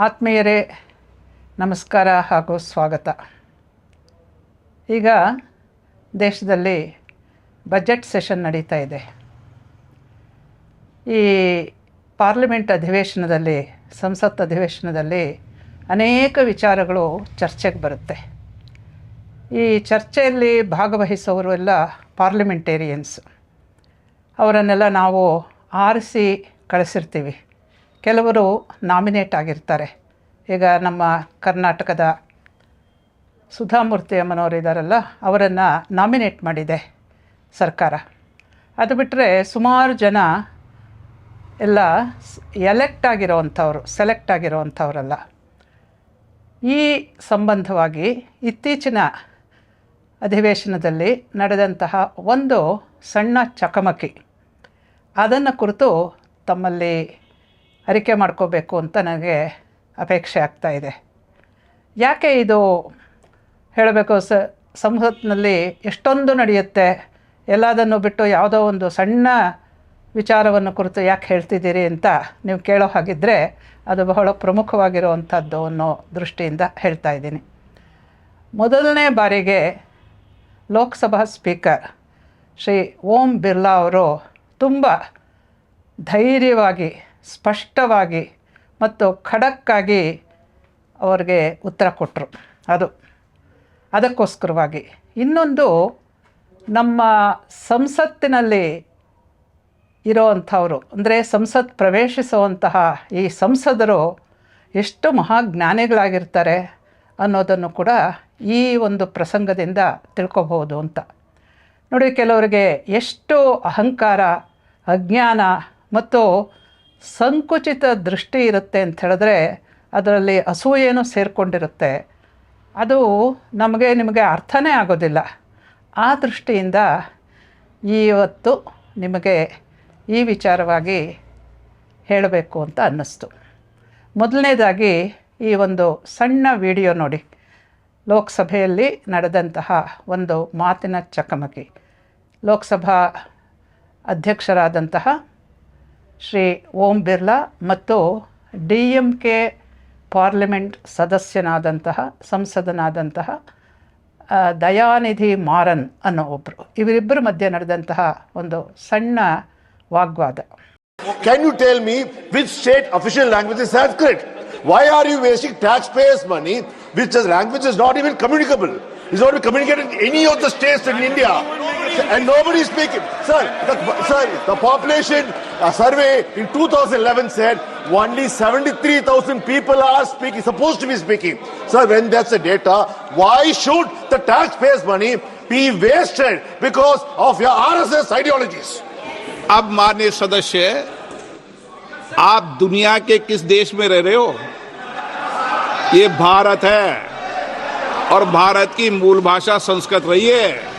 ಆತ್ಮೀಯರೇ, ನಮಸ್ಕಾರ ಹಾಗೂ ಸ್ವಾಗತ. ಈಗ ದೇಶದಲ್ಲಿ ಬಜೆಟ್ ಸೆಷನ್ ನಡೀತಾ ಇದೆ. ಈ ಪಾರ್ಲಿಮೆಂಟ್ ಅಧಿವೇಶನದಲ್ಲಿ, ಸಂಸತ್ ಅಧಿವೇಶನದಲ್ಲಿ ಅನೇಕ ವಿಚಾರಗಳು ಚರ್ಚೆಗೆ ಬರುತ್ತೆ. ಈ ಚರ್ಚೆಯಲ್ಲಿ ಭಾಗವಹಿಸೋರು ಎಲ್ಲ ಪಾರ್ಲಿಮೆಂಟೇರಿಯನ್ಸ್. ಅವರನ್ನೆಲ್ಲ ನಾವು ಆರಿಸಿ ಕಳಿಸಿರ್ತೀವಿ. ಕೆಲವರು ನಾಮಿನೇಟ್ ಆಗಿರ್ತಾರೆ. ಈಗ ನಮ್ಮ ಕರ್ನಾಟಕದ ಸುಧಾಮೂರ್ತಿ ಅಮ್ಮನವರು ಇದ್ದಾರಲ್ಲ ಅವರನ್ನು ನಾಮಿನೇಟ್ ಮಾಡಿದೆ ಸರ್ಕಾರ. ಅದು ಬಿಟ್ಟರೆ ಸುಮಾರು ಜನ ಎಲ್ಲ ಎಲೆಕ್ಟ್ ಆಗಿರೋವಂಥವ್ರು ಸೆಲೆಕ್ಟ್ ಆಗಿರೋವಂಥವರಲ್ಲ ಈ ಸಂಬಂಧವಾಗಿ ಇತ್ತೀಚಿನ ಅಧಿವೇಶನದಲ್ಲಿ ನಡೆದಂತಹ ಒಂದು ಸಣ್ಣ ಚಕಮಕಿ, ಅದನ್ನು ಕುರಿತು ತಮ್ಮಲ್ಲಿ ಅರಿಕೆ ಮಾಡ್ಕೋಬೇಕು ಅಂತ ನನಗೆ ಅಪೇಕ್ಷೆ ಆಗ್ತಾ ಇದೆ. ಯಾಕೆ ಇದು ಹೇಳಬೇಕು? ಸ, ಸಂಸತ್ನಲ್ಲಿ ಎಷ್ಟೊಂದು ನಡೆಯುತ್ತೆ. ಎಲ್ಲದನ್ನು ಬಿಟ್ಟು ಯಾವುದೋ ಒಂದು ಸಣ್ಣ ವಿಚಾರವನ್ನು ಕುರಿತು ಯಾಕೆ ಹೇಳ್ತಿದ್ದೀರಿ ಅಂತ ನೀವು ಕೇಳೋ ಹಾಗಿದ್ದರೆ ಅದು ಬಹಳ ಪ್ರಮುಖವಾಗಿರುವಂಥದ್ದು ಅನ್ನೋ ದೃಷ್ಟಿಯಿಂದ ಹೇಳ್ತಾ ಇದ್ದೀನಿ. ಮೊದಲನೇ ಬಾರಿಗೆ ಲೋಕಸಭಾ ಸ್ಪೀಕರ್ ಶ್ರೀ ಓಂ ಬಿರ್ಲಾ ಅವರು ತುಂಬ ಧೈರ್ಯವಾಗಿ ಸ್ಪಷ್ಟವಾಗಿ ಮತ್ತು ಖಡಕ್ಕಾಗಿ ಅವ್ರಿಗೆ ಉತ್ತರ ಕೊಟ್ಟರು ಅದು, ಅದಕ್ಕೋಸ್ಕರವಾಗಿ. ಇನ್ನೊಂದು, ನಮ್ಮ ಸಂಸತ್ತಿನಲ್ಲಿ ಇರೋವಂಥವರು, ಅಂದರೆ ಸಂಸತ್ ಪ್ರವೇಶಿಸುವಂತಹ ಈ ಸಂಸದರು ಎಷ್ಟು ಮಹಾಜ್ಞಾನಿಗಳಾಗಿರ್ತಾರೆ ಅನ್ನೋದನ್ನು ಕೂಡ ಈ ಒಂದು ಪ್ರಸಂಗದಿಂದ ತಿಳ್ಕೊಬಹುದು ಅಂತ. ನೋಡಿ, ಕೆಲವರಿಗೆ ಎಷ್ಟು ಅಹಂಕಾರ, ಅಜ್ಞಾನ ಮತ್ತು ಸಂಕುಚಿತ ದೃಷ್ಟಿ ಇರುತ್ತೆ ಅಂತ ಹೇಳಿದ್ರೆ ಅದರಲ್ಲಿ ಅಸೂಯೇನೂ ಸೇರಿಕೊಂಡಿರುತ್ತೆ. ಅದು ನಮಗೆ ನಿಮಗೆ ಅರ್ಥನೇ ಆಗೋದಿಲ್ಲ. ಆ ದೃಷ್ಟಿಯಿಂದ ಇವತ್ತು ನಿಮಗೆ ಈ ವಿಚಾರವಾಗಿ ಹೇಳಬೇಕು ಅಂತ ಅನ್ನಿಸ್ತು. ಮೊದಲನೇದಾಗಿ ಈ ಒಂದು ಸಣ್ಣ ವಿಡಿಯೋ ನೋಡಿ. ಲೋಕಸಭೆಯಲ್ಲಿ ನಡೆದಂತಹ ಒಂದು ಮಾತಿನ ಚಕಮಕಿ. ಲೋಕಸಭಾ ಅಧ್ಯಕ್ಷರಾದಂತಹ ಶ್ರೀ ಓಂ ಬಿರ್ಲಾ ಮತ್ತು ಡಿ ಎಂ ಕೆ ಪಾರ್ಲಿಮೆಂಟ್ ಸದಸ್ಯನಾದಂತಹ, ಸಂಸದನಾದಂತಹ ದಯಾನಿಧಿ ಮಾರನ್ ಅನ್ನೋ ಒಬ್ಬರು ಇವರಿಬ್ಬರ ಮಧ್ಯೆ ನಡೆದಂತಹ ಒಂದು ಸಣ್ಣ ವಾಗ್ವಾದ. Can you tell me which state official language is Sanskrit why are you wasting taxpayers money which language is not even communicable is not communicated any of the states in India and nobody is speaking. Sir, the, sir, the population uh, survey in 2011 said only 73,000 people are speaking, supposed to be speaking. Sir, when that's the data, why should the taxpayers' money be wasted because of your RSS ideologies? अब माननीय सदस्य आप दुनिया के किस देश में रह रहे हो ये भारत है और भारत की मूल भाषा संस्कृत रही है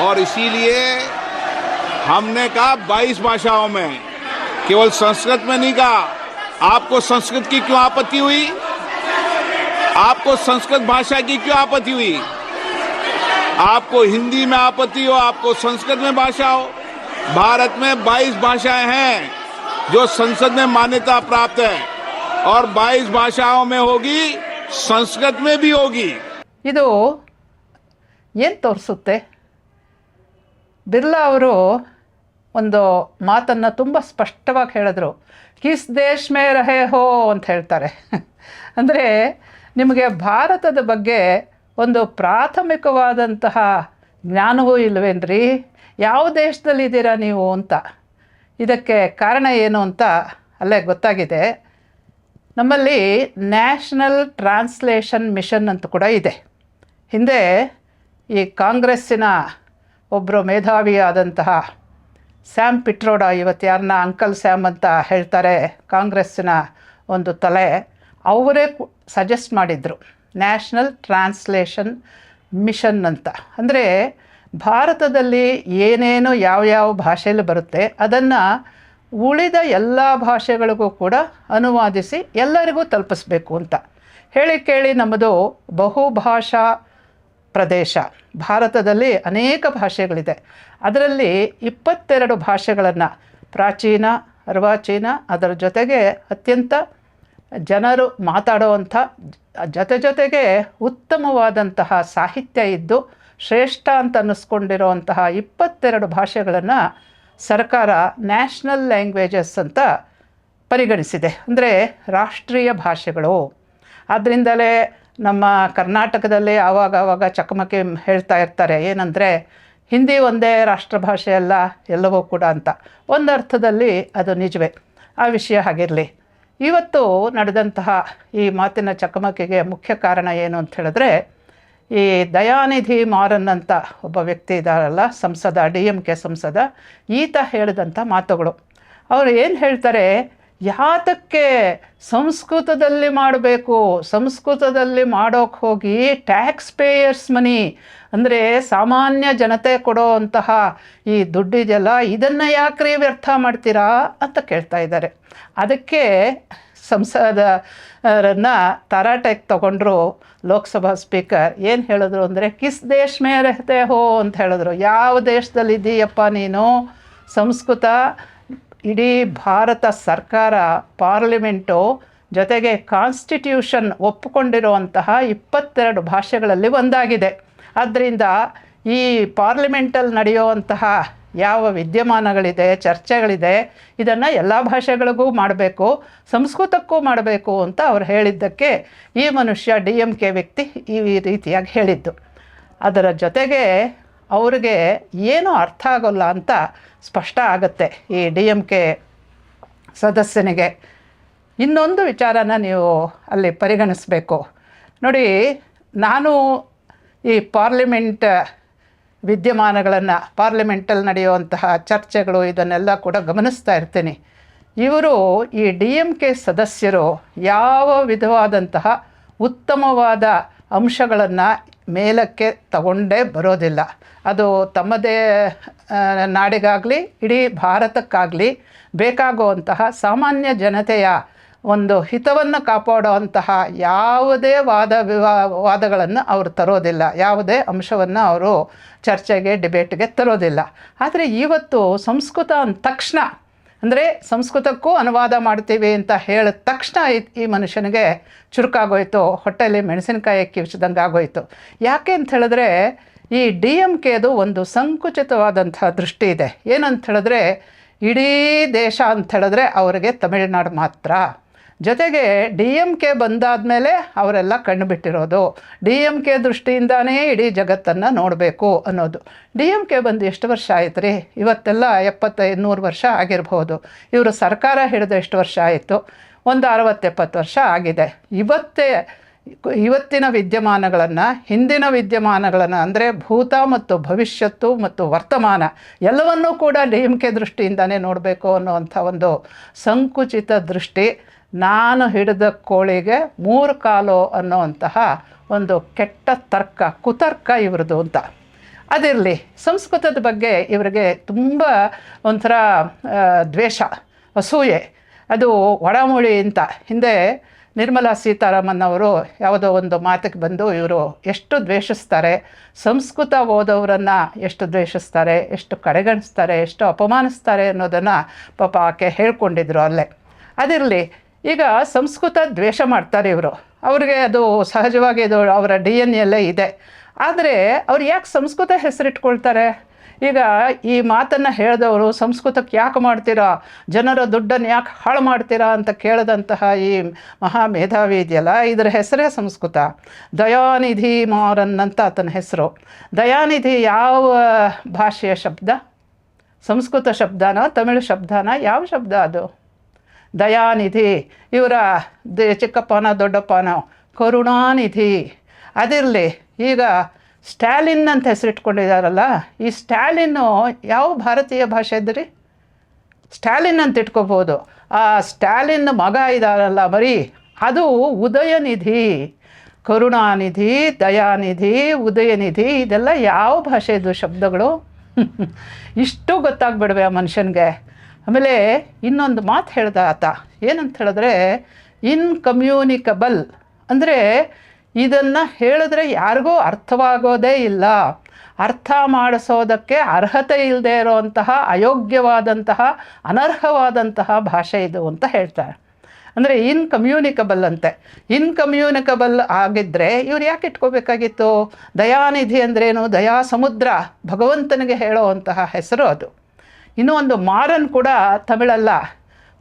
और इसीलिए हमने कहा 22 भाषाओं में केवल संस्कृत में नहीं कहा आपको संस्कृत की क्यों आपत्ति हुई आपको संस्कृत भाषा की क्यों आपत्ति हुई आपको हिंदी में आपत्ति हो आपको संस्कृत में भाषा हो भारत में 22 भाषाएं हैं जो संसद में मान्यता प्राप्त है और 22 भाषाओं में होगी संस्कृत में भी होगी ಇದು ಏನು ತೋರಿಸುತ್ತೆ ಬಿರ್ಲಾ ಅವರು ಒಂದು ಮಾತನ್ನು ತುಂಬ ಸ್ಪಷ್ಟವಾಗಿ ಹೇಳಿದ್ರು. ಕಿಸ್ ದೇಶ್ ಮೇ ರಹೆ ಹೋ ಅಂತ ಹೇಳ್ತಾರೆ. ಅಂದರೆ ನಿಮಗೆ ಭಾರತದ ಬಗ್ಗೆ ಒಂದು ಪ್ರಾಥಮಿಕವಾದಂತಹ ಜ್ಞಾನವೂ ಇಲ್ಲವೇನ್ರಿ ಯಾವ ದೇಶದಲ್ಲಿದ್ದೀರಾ ನೀವು ಅಂತ. ಇದಕ್ಕೆ ಕಾರಣ ಏನು ಅಂತ ಅಲ್ಲೇ ಗೊತ್ತಾಗಿದೆ. ನಮ್ಮಲ್ಲಿ ನ್ಯಾಷನಲ್ ಟ್ರಾನ್ಸ್ಲೇಷನ್ ಮಿಷನ್ ಅಂತ ಕೂಡ ಇದೆ. ಹಿಂದೆ ಈ ಕಾಂಗ್ರೆಸ್ಸಿನ ಒಬ್ಬರು ಮೇಧಾವಿಯಾದಂತಹ ಸ್ಯಾಮ್ ಪಿಟ್ರೋಡ ಇವತ್ತು ಯಾರನ್ನ ಅಂಕಲ್ ಸ್ಯಾಮ್ ಅಂತ ಹೇಳ್ತಾರೆ ಕಾಂಗ್ರೆಸ್ಸಿನ ಒಂದು ತಲೆ, ಅವರೇ ಸಜೆಸ್ಟ್ ಮಾಡಿದರು ನ್ಯಾಷನಲ್ ಟ್ರಾನ್ಸ್ಲೇಷನ್ ಮಿಷನ್ ಅಂತ. ಅಂದರೆ ಭಾರತದಲ್ಲಿ ಏನೇನು ಯಾವ ಭಾಷೆಯಲ್ಲಿ ಬರುತ್ತೆ ಅದನ್ನು ಉಳಿದ ಎಲ್ಲ ಭಾಷೆಗಳಿಗೂ ಕೂಡ ಅನುವಾದಿಸಿ ಎಲ್ಲರಿಗೂ ತಲುಪಿಸ್ಬೇಕು ಅಂತ. ಹೇಳಿ ಕೇಳಿ ನಮ್ಮದು ಬಹುಭಾಷಾ ಪ್ರದೇಶ. ಭಾರತದಲ್ಲಿ ಅನೇಕ ಭಾಷೆಗಳಿದೆ. ಅದರಲ್ಲಿ ಇಪ್ಪತ್ತೆರಡು ಭಾಷೆಗಳನ್ನು ಪ್ರಾಚೀನ, ಅರ್ವಾಚೀನ, ಅದರ ಜೊತೆಗೆ ಅತ್ಯಂತ ಜನರು ಮಾತಾಡುವಂಥ, ಜೊತೆ ಜೊತೆಗೆ ಉತ್ತಮವಾದಂತಹ ಸಾಹಿತ್ಯ ಇದ್ದು ಶ್ರೇಷ್ಠ ಅಂತ ಅನ್ನಿಸ್ಕೊಂಡಿರುವಂತಹ ಇಪ್ಪತ್ತೆರಡು ಭಾಷೆಗಳನ್ನು ಸರ್ಕಾರ ನ್ಯಾಷನಲ್ ಲ್ಯಾಂಗ್ವೇಜಸ್ ಅಂತ ಪರಿಗಣಿಸಿದೆ. ಅಂದರೆ ರಾಷ್ಟ್ರೀಯ ಭಾಷೆಗಳು. ಆದ್ದರಿಂದಲೇ ನಮ್ಮ ಕರ್ನಾಟಕದಲ್ಲಿ ಆವಾಗ ಆವಾಗ ಚಕಮಕಿ ಹೇಳ್ತಾ ಇರ್ತಾರೆ. ಏನಂದರೆ, ಹಿಂದಿ ಒಂದೇ ರಾಷ್ಟ್ರಭಾಷೆ ಅಲ್ಲ, ಎಲ್ಲವೂ ಕೂಡ ಅಂತ. ಒಂದು ಅರ್ಥದಲ್ಲಿ ಅದು ನಿಜವೇ. ಆ ವಿಷಯ ಹಾಗಿರಲಿ. ಇವತ್ತು ನಡೆದಂತಹ ಈ ಮಾತಿನ ಚಕಮಕಿಗೆ ಮುಖ್ಯ ಕಾರಣ ಏನು ಅಂತ ಹೇಳಿದ್ರೆ, ಈ ದಯಾನಿಧಿ ಮಾರನ್ ಅಂತ ಒಬ್ಬ ವ್ಯಕ್ತಿ ಇದ್ದಾರಲ್ಲ, ಸಂಸದ, ಡಿ ಎಂ ಕೆ ಸಂಸದ, ಈತ ಹೇಳಿದಂಥ ಮಾತುಗಳು. ಅವರು ಏನು ಹೇಳ್ತಾರೆ ಯಾತಕ್ಕೆ ಸಂಸ್ಕೃತದಲ್ಲಿ ಮಾಡಬೇಕು? ಸಂಸ್ಕೃತದಲ್ಲಿ ಮಾಡೋಕ್ಕೆ ಹೋಗಿ ಟ್ಯಾಕ್ಸ್ ಪೇಯರ್ಸ್ ಮನಿ. ಅಂದರೆ ಸಾಮಾನ್ಯ ಜನತೆ ಕೊಡೋ ಅಂತಹ ಈ ದುಡ್ಡಿದೆಯಲ್ಲ ಇದನ್ನು ಯಾಕ್ರಿ ವ್ಯರ್ಥ ಮಾಡ್ತೀರಾ ಅಂತ ಕೇಳ್ತಾ ಇದ್ದಾರೆ. ಅದಕ್ಕೆ ಸಂಸದರನ್ನು ತರಾಟೆಗೆ ತಗೊಂಡ್ರು ಲೋಕಸಭಾ ಸ್ಪೀಕರ್. ಏನು ಹೇಳಿದ್ರು ಅಂದರೆ, ಕಿಸ್ ದೇಶ ಮೇ ರಹತೆ ಹೋ ಅಂತ ಹೇಳಿದ್ರು. ಯಾವ ದೇಶದಲ್ಲಿ ಇದ್ದೀಯಪ್ಪ ನೀನು? ಸಂಸ್ಕೃತ ಇಡೀ ಭಾರತ ಸರ್ಕಾರ ಪಾರ್ಲಿಮೆಂಟು ಜೊತೆಗೆ ಕಾನ್ಸ್ಟಿಟ್ಯೂಷನ್ ಒಪ್ಪಿಕೊಂಡಿರುವಂತಹ ಇಪ್ಪತ್ತೆರಡು ಭಾಷೆಗಳಲ್ಲಿ ಒಂದಾಗಿದೆ. ಆದ್ದರಿಂದ ಈ ಪಾರ್ಲಿಮೆಂಟಲ್ಲಿ ನಡೆಯುವಂತಹ ಯಾವ ವಿದ್ಯಮಾನಗಳಿದೆ, ಚರ್ಚೆಗಳಿದೆ, ಇದನ್ನು ಎಲ್ಲ ಭಾಷೆಗಳಿಗೂ ಮಾಡಬೇಕು, ಸಂಸ್ಕೃತಕ್ಕೂ ಮಾಡಬೇಕು ಅಂತ ಅವ್ರು ಹೇಳಿದ್ದಕ್ಕೆ ಈ ಮನುಷ್ಯ ಡಿ ಎಂ ಕೆ ವ್ಯಕ್ತಿ ಈ ರೀತಿಯಾಗಿ ಹೇಳಿದ್ದು. ಅದರ ಜೊತೆಗೆ ಅವ್ರಿಗೆ ಏನೂ ಅರ್ಥ ಆಗೋಲ್ಲ ಅಂತ ಸ್ಪಷ್ಟ ಆಗುತ್ತೆ ಈ ಡಿ ಎಂ ಕೆ ಸದಸ್ಯನಿಗೆ. ಇನ್ನೊಂದು ವಿಚಾರನ ನೀವು ಅಲ್ಲಿ ಪರಿಗಣಿಸಬೇಕು. ನೋಡಿ, ನಾನು ಈ ಪಾರ್ಲಿಮೆಂಟ್ ವಿದ್ಯಮಾನಗಳನ್ನು, ಪಾರ್ಲಿಮೆಂಟಲ್ಲಿ ನಡೆಯುವಂತಹ ಚರ್ಚೆಗಳು ಇದನ್ನೆಲ್ಲ ಕೂಡ ಗಮನಿಸ್ತಾ ಇರ್ತೀನಿ. ಇವರು ಈ ಡಿ ಎಂ ಕೆ ಸದಸ್ಯರು ಯಾವ ವಿಧವಾದಂತಹ ಉತ್ತಮವಾದ ಅಂಶಗಳನ್ನು ಮೇಲಕ್ಕೆ ತಗೊಂಡೇ ಬರೋದಿಲ್ಲ. ಅದು ತಮ್ಮದೇ ನಾಡಿಗಾಗಲಿ, ಇಡೀ ಭಾರತಕ್ಕಾಗಲಿ ಬೇಕಾಗುವಂತಹ ಸಾಮಾನ್ಯ ಜನತೆಯ ಒಂದು ಹಿತವನ್ನು ಕಾಪಾಡುವಂತಹ ಯಾವುದೇ ವಾದ ವಿವಾ, ವಾದಗಳನ್ನು ಅವರು ತರೋದಿಲ್ಲ. ಯಾವುದೇ ಅಂಶವನ್ನು ಅವರು ಚರ್ಚೆಗೆ, ಡಿಬೇಟ್ಗೆ ತರೋದಿಲ್ಲ. ಆದರೆ ಇವತ್ತು ಸಂಸ್ಕೃತ ಅಂದ ತಕ್ಷಣ ಅಂದರೆ ಸಂಸ್ಕೃತಕ್ಕೂ ಅನುವಾದ ಮಾಡ್ತೀವಿ ಅಂತ ಹೇಳಿದ ತಕ್ಷಣ ಈ- ಮನುಷ್ಯನಿಗೆ ಚುರುಕಾಗೋಯಿತು, ಹೊಟ್ಟೆಯಲ್ಲಿ ಮೆಣಸಿನಕಾಯಿ ಕಿವಿಸಿದಂಗೆ ಆಗೋಯಿತು. ಯಾಕೆ ಅಂತ ಹೇಳಿದ್ರೆ ಈ ಡಿ ಎಂ ಕೆದು ಒಂದು ಸಂಕುಚಿತವಾದಂಥ ದೃಷ್ಟಿ ಇದೆ. ಏನಂತ ಹೇಳಿದ್ರೆ ಇಡೀ ದೇಶ ಅಂತ ಹೇಳಿದ್ರೆ ಅವರಿಗೆ ತಮಿಳುನಾಡು ಮಾತ್ರ. ಜೊತೆಗೆ ಡಿ ಎಂ ಕೆ ಬಂದಾದಮೇಲೆ ಅವರೆಲ್ಲ ಕಣ್ಣು ಬಿಟ್ಟಿರೋದು. ಡಿ ಎಂ ಕೆ ದೃಷ್ಟಿಯಿಂದಾನೇ ಇಡೀ ಜಗತ್ತನ್ನು ನೋಡಬೇಕು ಅನ್ನೋದು. ಡಿ ಎಂ ಕೆ ಬಂದು ಎಷ್ಟು ವರ್ಷ ಆಯ್ತು ರೀ ಇವತ್ತೆಲ್ಲ ಎಪ್ಪತ್ತೈದು ನೂರು ವರ್ಷ ಆಗಿರ್ಬೋದು. ಇವರು ಸರ್ಕಾರ ಹಿಡಿದು ಎಷ್ಟು ವರ್ಷ ಆಯಿತು? ಒಂದು ಅರವತ್ತೆಪ್ಪತ್ತು ವರ್ಷ ಆಗಿದೆ. ಇವತ್ತೇ ಇವತ್ತಿನ ವಿದ್ಯಮಾನಗಳನ್ನು, ಹಿಂದಿನ ವಿದ್ಯಮಾನಗಳನ್ನು ಅಂದರೆ ಭೂತ ಮತ್ತು ಭವಿಷ್ಯತ್ತು ಮತ್ತು ವರ್ತಮಾನ ಎಲ್ಲವನ್ನೂ ಕೂಡ ಡಿ ಎಂ ಕೆ ದೃಷ್ಟಿಯಿಂದನೇ ನೋಡಬೇಕು ಅನ್ನುವಂಥ ಒಂದು ಸಂಕುಚಿತ ದೃಷ್ಟಿ. ನಾನು ಹಿಡಿದ ಕೋಳಿಗೆ ಮೂರು ಕಾಲು ಅನ್ನೋವಂತಹ ಒಂದು ಕೆಟ್ಟ ತರ್ಕ, ಕುತರ್ಕ ಇವ್ರದ್ದು ಅಂತ. ಅದಿರಲಿ, ಸಂಸ್ಕೃತದ ಬಗ್ಗೆ ಇವರಿಗೆ ತುಂಬ ಒಂಥರ ದ್ವೇಷ, ಅಸೂಯೆ. ಅದು ಒಡಮುಳಿ ಅಂತ. ಹಿಂದೆ ನಿರ್ಮಲಾ ಸೀತಾರಾಮನ್ ಅವರು ಯಾವುದೋ ಒಂದು ಮಾತಿಗೆ ಬಂದು ಇವರು ಎಷ್ಟು ದ್ವೇಷಿಸ್ತಾರೆ, ಸಂಸ್ಕೃತ ಓದೋರನ್ನು ಎಷ್ಟು ದ್ವೇಷಿಸ್ತಾರೆ, ಎಷ್ಟು ಕಡೆಗಣಿಸ್ತಾರೆ, ಎಷ್ಟು ಅಪಮಾನಿಸ್ತಾರೆ ಅನ್ನೋದನ್ನು ಪಾಪ ಆಕೆ ಹೇಳ್ಕೊಂಡಿದ್ರು ಅಲ್ಲೇ. ಅದಿರಲಿ ಈಗ ಸಂಸ್ಕೃತ ದ್ವೇಷ ಮಾಡ್ತಾರೆ ಇವರು. ಅವ್ರಿಗೆ ಅದು ಸಹಜವಾಗಿ ಇದು ಅವರ ಡಿ ಎನ್ ಎಲ್ಲೇ ಇದೆ. ಆದರೆ ಅವ್ರು ಯಾಕೆ ಸಂಸ್ಕೃತ ಹೆಸರಿಟ್ಕೊಳ್ತಾರೆ? ಈಗ ಈ ಮಾತನ್ನು ಹೇಳಿದವರು ಸಂಸ್ಕೃತಕ್ಕೆ ಯಾಕೆ ಮಾಡ್ತೀರಾ? ಜನರ ದುಡ್ಡನ್ನು ಯಾಕೆ ಹಾಳು ಮಾಡ್ತೀರಾ ಅಂತ ಕೇಳಿದಂತಹ ಈ ಮಹಾ ಮೇಧಾವಿ ಇದೆಯಲ್ಲ, ಇದರ ಹೆಸರೇ ಸಂಸ್ಕೃತ. ದಯಾನಿಧಿ ಮಾರನ್ ಅಂತ ಆತನ ಹೆಸರು. ದಯಾನಿಧಿ ಯಾವ ಭಾಷೆಯ ಶಬ್ದ? ಸಂಸ್ಕೃತ ಶಬ್ದನ, ತಮಿಳು ಶಬ್ದನ, ಯಾವ ಶಬ್ದ ಅದು? ದಯಾನಿಧಿ, ಇವರ ದೇ ಚಿಕ್ಕಪ್ಪನ, ದೊಡ್ಡಪ್ಪನ ಕರುಣಾನಿಧಿ. ಅದಿರಲಿ, ಈಗ ಸ್ಟ್ಯಾಲಿನ್ ಅಂತ ಹೆಸರಿಟ್ಕೊಂಡಿದ್ದಾರಲ್ಲ ಈ ಸ್ಟ್ಯಾಲಿನ್ನು ಯಾವ ಭಾರತೀಯ ಭಾಷೆ ಇದ್ರಿ? ಸ್ಟ್ಯಾಲಿನ್ ಅಂತ ಇಟ್ಕೋಬೋದು. ಆ ಸ್ಟ್ಯಾಲಿನ್ ಮಗ ಇದ್ದಾರಲ್ಲ ಬರೀ ಅದು ಉದಯನಿಧಿ. ಕರುಣಾನಿಧಿ, ದಯಾನಿಧಿ, ಉದಯನಿಧಿ, ಇದೆಲ್ಲ ಯಾವ ಭಾಷೆದು ಶಬ್ದಗಳು? ಇಷ್ಟು ಗೊತ್ತಾಗ್ಬಿಡ್ವೆ ಆ ಮನುಷ್ಯನಿಗೆ. ಆಮೇಲೆ ಇನ್ನೊಂದು ಮಾತು ಹೇಳ್ದ ಆತ. ಏನಂತ ಹೇಳಿದ್ರೆ, ಇನ್ಕಮ್ಯೂನಿಕಬಲ್ ಅಂದರೆ ಇದನ್ನು ಹೇಳಿದ್ರೆ ಯಾರಿಗೂ ಅರ್ಥವಾಗೋದೇ ಇಲ್ಲ. ಅರ್ಥ ಮಾಡಿಸೋದಕ್ಕೆ ಅರ್ಹತೆ ಇಲ್ಲದೆ ಇರೋವಂತಹ ಅಯೋಗ್ಯವಾದಂತಹ, ಅನರ್ಹವಾದಂತಹ ಭಾಷೆ ಇದು ಅಂತ ಹೇಳ್ತಾರೆ. ಅಂದರೆ ಇನ್ಕಮ್ಯೂನಿಕಬಲ್ ಅಂತೆ. ಇನ್ಕಮ್ಯೂನಿಕಬಲ್ ಆಗಿದ್ದರೆ ಇವ್ರು ಯಾಕೆ ಇಟ್ಕೋಬೇಕಾಗಿತ್ತು? ದಯಾನಿಧಿ ಅಂದ್ರೇನು? ದಯಾ ಸಮುದ್ರ ಭಗವಂತನಿಗೆ ಹೇಳೋವಂತಹ ಹೆಸರು ಅದು. ಇನ್ನೂ ಒಂದು ಮಾರನ್ ಕೂಡ ತಮಿಳಲ್ಲ.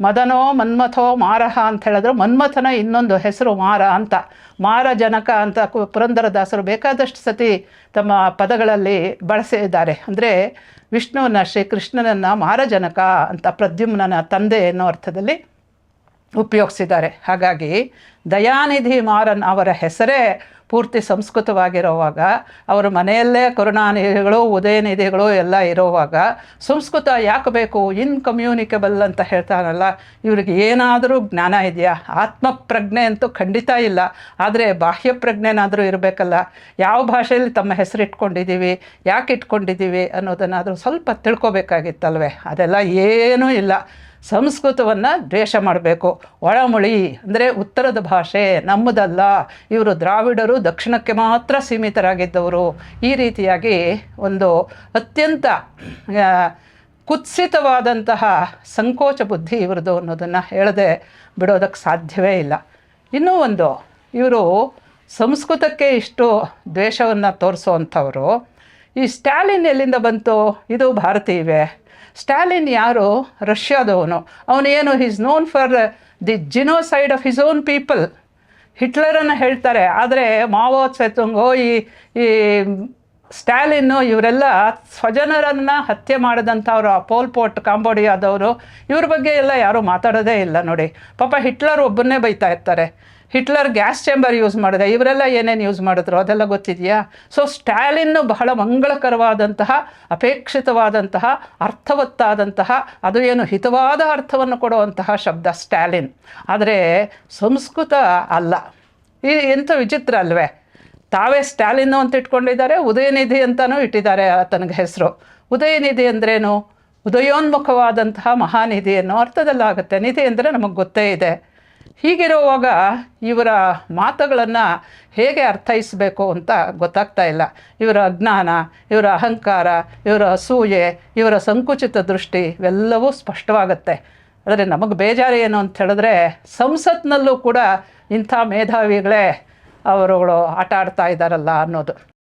ಮದನೋ ಮನ್ಮಥೋ ಮಾರಹ ಅಂತ ಹೇಳಿದ್ರು ಮನ್ಮಥನ ಇನ್ನೊಂದು ಹೆಸರು ಮಾರ ಅಂತ. ಮಾರ ಜನಕ ಅಂತ ಪುರಂದರದಾಸರು ಬೇಕಾದಷ್ಟು ಸತಿ ತಮ್ಮ ಪದಗಳಲ್ಲಿ ಬಳಸಿದ್ದಾರೆ. ಅಂದರೆ ವಿಷ್ಣುವನ್ನ, ಶ್ರೀಕೃಷ್ಣನನ್ನು ಮಾರಜನಕ ಅಂತ ಪ್ರದ್ಯುಮ್ನನ ತಂದೆ ಅನ್ನೋ ಅರ್ಥದಲ್ಲಿ ಉಪಯೋಗಿಸಿದ್ದಾರೆ. ಹಾಗಾಗಿ ದಯಾನಿಧಿ ಮಾರನ್ ಅವರ ಹೆಸರೇ ಪೂರ್ತಿ ಸಂಸ್ಕೃತವಾಗಿರುವಾಗ, ಅವರ ಮನೆಯಲ್ಲೇ ಕರುಣಾನಿಧಿಗಳು, ಉದಯನಿಧಿಗಳು ಎಲ್ಲ ಇರುವಾಗ, ಸಂಸ್ಕೃತ ಯಾಕೆ ಬೇಕು ಇನ್ಕಮ್ಯೂನಿಕಬಲ್ ಅಂತ ಹೇಳ್ತಾರಲ್ಲ ಇವ್ರಿಗೆ ಏನಾದರೂ ಜ್ಞಾನ ಇದೆಯಾ? ಆತ್ಮಪ್ರಜ್ಞೆ ಅಂತೂ ಖಂಡಿತ ಇಲ್ಲ. ಆದರೆ ಬಾಹ್ಯ ಪ್ರಜ್ಞೆನಾದರೂ ಇರಬೇಕಲ್ಲ. ಯಾವ ಭಾಷೆಯಲ್ಲಿ ತಮ್ಮ ಹೆಸರು ಇಟ್ಕೊಂಡಿದ್ದೀವಿ ಯಾಕೆ ಇಟ್ಕೊಂಡಿದ್ದೀವಿ ಅನ್ನೋದನ್ನಾದರೂ ಸ್ವಲ್ಪ ತಿಳ್ಕೊಬೇಕಾಗಿತ್ತಲ್ವೇ? ಅದೆಲ್ಲ ಏನೂ ಇಲ್ಲ. ಸಂಸ್ಕೃತವನ್ನು ದ್ವೇಷ ಮಾಡಬೇಕು. ಒಳಮುಳಿ ಅಂದರೆ ಉತ್ತರದ ಭಾಷೆ ನಮ್ಮದಲ್ಲ. ಇವರು ದ್ರಾವಿಡರು ದಕ್ಷಿಣಕ್ಕೆ ಮಾತ್ರ ಸೀಮಿತರಾಗಿದ್ದವರು. ಈ ರೀತಿಯಾಗಿ ಒಂದು ಅತ್ಯಂತ ಕುತ್ಸಿತವಾದಂತಹ ಸಂಕೋಚ ಬುದ್ಧಿ ಇವ್ರದ್ದು ಅನ್ನೋದನ್ನು ಹೇಳದೆ ಬಿಡೋದಕ್ಕೆ ಸಾಧ್ಯವೇ ಇಲ್ಲ. ಇನ್ನೂ ಒಂದು, ಇವರು ಸಂಸ್ಕೃತಕ್ಕೆ ಇಷ್ಟು ದ್ವೇಷವನ್ನು ತೋರಿಸೋವಂಥವ್ರು ಈ ಸ್ಟ್ಯಾಲಿನ್ ಎಲ್ಲಿಂದ ಬಂತು? ಇದು ಭಾರತೀಯವೇ. ಸ್ಟ್ಯಾಲಿನ್ ಯಾರು ರಷ್ಯಾದವನು. ಅವನು ಏನು is known for the genocide of his own people ಹಿಟ್ಲರನ್ನು ಹೇಳ್ತಾರೆ. ಆದರೆ ಮಾವೋ ಸೆತುಂಗೋ ಈ ಈ ಸ್ಟ್ಯಾಲಿನ್ನು ಇವರೆಲ್ಲ ಸ್ವಜನರನ್ನು ಹತ್ಯೆ ಮಾಡಿದಂಥವ್ರು, ಆ ಪೋಲ್ಪೋಟ್ ಕಾಂಬೋಡಿಯಾದವರು, ಇವ್ರ ಬಗ್ಗೆ ಎಲ್ಲ ಯಾರೂ ಮಾತಾಡೋದೇ ಇಲ್ಲ ನೋಡಿ. ಪಾಪ ಹಿಟ್ಲರ್ ಒಬ್ಬನ್ನೇ ಬೈತಾ ಇರ್ತಾರೆ. ಹಿಟ್ಲರ್ ಗ್ಯಾಸ್ ಚೇಂಬರ್ ಯೂಸ್ ಮಾಡಿದೆ. ಇವರೆಲ್ಲ ಏನೇನು ಯೂಸ್ ಮಾಡಿದ್ರು? ಅದೆಲ್ಲ ಗೊತ್ತಿದೆಯಾ? ಸೊ ಸ್ಟ್ಯಾಲಿನ್ನು ಬಹಳ ಮಂಗಳಕರವಾದಂತಹ, ಅಪೇಕ್ಷಿತವಾದಂತಹ, ಅರ್ಥವತ್ತಾದಂತಹ, ಅದು ಏನು ಹಿತವಾದ ಅರ್ಥವನ್ನು ಕೊಡುವಂತಹ ಶಬ್ದ ಸ್ಟ್ಯಾಲಿನ್. ಆದರೆ ಸಂಸ್ಕೃತ ಅಲ್ಲ. ಈ ಎಂಥ ವಿಚಿತ್ರ ಅಲ್ವೇ? ತಾವೇ ಸ್ಟ್ಯಾಲಿನ್ನು ಅಂತ ಇಟ್ಕೊಂಡಿದ್ದಾರೆ, ಉದಯನಿಧಿ ಅಂತಲೂ ಇಟ್ಟಿದ್ದಾರೆ ಆತನಿಗೆ ಹೆಸರು. ಉದಯನಿಧಿ ಅಂದ್ರೇನು? ಉದಯೋನ್ಮುಖವಾದಂತಹ ಮಹಾನಿಧಿ ಅನ್ನೋ ಅರ್ಥದಲ್ಲಾಗುತ್ತೆ. ನಿಧಿ ಅಂದರೆ ನಮಗೆ ಗೊತ್ತೇ ಇದೆ. ಹೀಗಿರುವಾಗ ಇವರ ಮಾತುಗಳನ್ನು ಹೇಗೆ ಅರ್ಥೈಸಬೇಕು ಅಂತ ಗೊತ್ತಾಗ್ತಾ ಇಲ್ಲ. ಇವರ ಅಜ್ಞಾನ, ಇವರ ಅಹಂಕಾರ, ಇವರ ಅಸೂಯೆ, ಇವರ ಸಂಕುಚಿತ ದೃಷ್ಟಿ ಇವೆಲ್ಲವೂ ಸ್ಪಷ್ಟವಾಗುತ್ತೆ. ಆದರೆ ನಮಗೆ ಬೇಜಾರು ಏನು ಅಂತ ಹೇಳಿದ್ರೆ ಸಂಸತ್ನಲ್ಲೂ ಕೂಡ ಇಂಥ ಮೇಧಾವಿಗಳೇ ಅವರುಗಳು ಆಟ ಆಡ್ತಾ ಇದ್ದಾರಲ್ಲ ಅನ್ನೋದು.